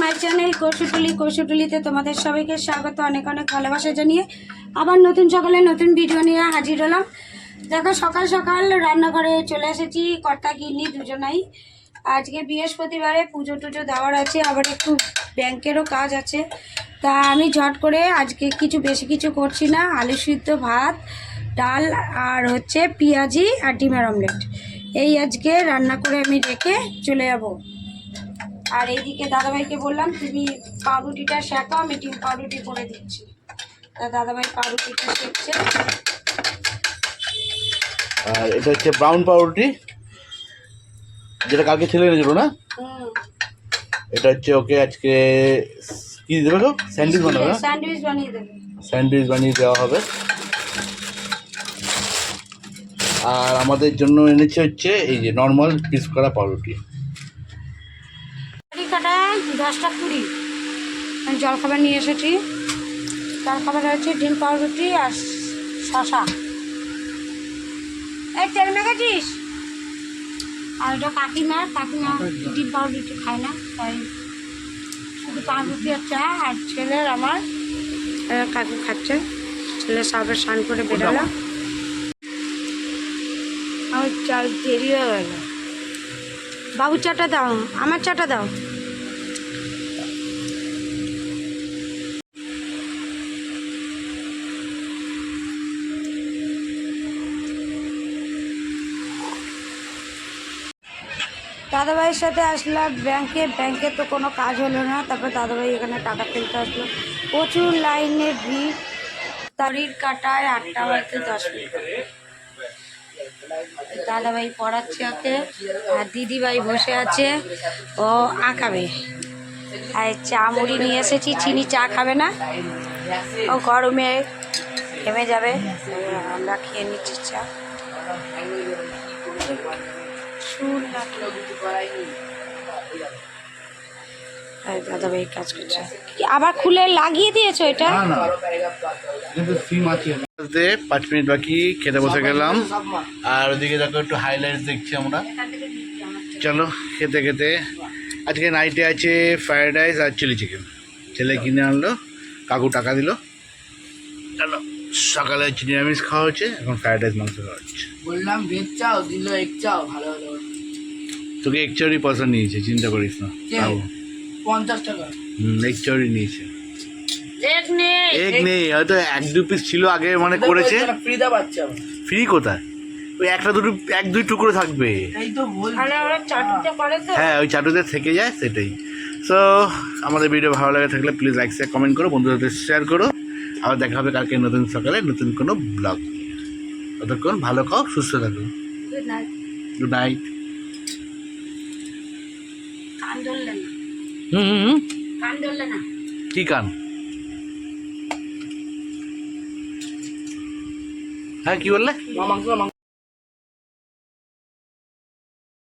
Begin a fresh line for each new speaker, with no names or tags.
My channel কৌশুটুলি কৌশুটুলিতে তোমাদের সবাইকে স্বাগত, অনেক অনেক ভালোবাসা জানিয়ে আবার নতুন সকালে নতুন ভিডিও নিয়ে হাজির হলাম। দেখো, সকাল সকাল রান্নাঘরে চলে এসেছি, কর্তা, গিন্নি দুজনাই। আজকে বৃহস্পতিবারে পুজো টুজো দেওয়ার আছে, আবার একটু ব্যাংকেরও কাজ আছে। তা আমি ঝট করে আজকে কিছু বেশি কিছু করছি না, আলু সিদ্ধ ভাত, ডাল আর হচ্ছে পেঁয়াজি আর ডিমের অমলেট এই আজকে রান্না করে আমি রেখে চলে যাব। আর এইদিকে দাদাভাইকে বললাম তুমি পাউরুটিটা শেখো আমি ডিম পাউরুটি করে দিচ্ছি। তা দাদাভাই পাউরুটিটা শেখছে।
আর এটা হচ্ছে ব্রাউন পাউরুটি যেটা কালকে ছেলে এনেছিল না? এটা হচ্ছে ওকে আজকে কি দেবে তো স্যান্ডউইচ বানাবে না?
স্যান্ডউইচ বানিয়ে দেবে।
স্যান্ডউইচ বানিয়ে দেওয়া হবে। আর আমাদের জন্য এনেছে হচ্ছে এই যে নর্মাল পিস করা পাউরুটি।
দশটা কুড়ি আমি জলখাবার নিয়ে এসেছি। জলখাবার হচ্ছে ডিম পাউরুটি আর শশা এই তেল মেখেছিস আর ওটা কাকিমা কাকিমা ডিম পাউরুটি খায় না, তাই শুধু পাউরুটি আর চা আর ছেলের আমার কাকু খাচ্ছে। ছেলে সাবের স্নান করে বেরোলো। আমার চাল দেরি হয়ে গেল। বাবু চাটা দাও, আমার চাটা দাও। দাদাভাইয়ের সাথে আসলাম, ব্যাংকে ব্যাংকে তো কোনো কাজ হলো না, তারপর দাদাভাই এখানে টাকা ফেলতে আসলো। প্রচুর লাইনে ভিড় তারির কাটায় আটটা বাজতে দশ মিনিট। দাদাভাই পড়াচ্ছে ওকে, আর দিদিভাই বসে আছে, ও আঁকাবে আর চা মুড়ি নিয়ে এসেছি, চিনি চা খাবে না? ও গরমে ঘেমে যাবে। আমরা খেয়ে নিচ্ছি চা। চুল দাদাভাই কাজ করছে। আবার খুলে লাগিয়ে দিয়েছ এটা?
না না। কিন্তু সিম আছে। পাঁচ মিনিট বাকি খেতে বসে গেলাম। আর ওদিকে দেখো একটু হাইলাইটস দেখছি আমরা। চলো খেতে খেতে। আজকে নাইটে আছে ফ্রায়েড রাইস আর চিলি চিকেন ছেলে কিনে আনলো কাকু টাকা দিল। চলো সকালে হচ্ছে নিরামিষ খাওয়া হচ্ছে এখন ফ্রায়েড রাইস মাংস খাওয়া হচ্ছে।
বললাম ভেজ চাও দিল এক চাও ভালো ভালো
তোকে এক চৌরি পয়সা নিয়েছে চিন্তা করিস না? তাও।
পঞ্চাশ টাকা।
হুম এক নিয়েছে।
এক নেই।
এক নেই হয়তো এক দু পিস ছিল আগে মানে করেছে। ফ্রি কোথায়? ওই একটা দুটো এক দুই টুকরো থাকবে। হ্যাঁ ওই চাটুতে থেকে যায় সেটাই। সো আমাদের ভিডিও ভালো লাগে থাকলে প্লিজ লাইক শেয়ার কমেন্ট করো বন্ধুদের সাথে শেয়ার করো। আবার দেখা হবে কালকে নতুন সকালে নতুন কোনো ব্লগ ততক্ষণ ভালো খাও সুস্থ থাকো।
গুড নাইট
গুড নাইট
কান ধরলে না
হুম।
কান ধরলে না
কী কান? হ্যাঁ কি বললে?
মাংস মাংস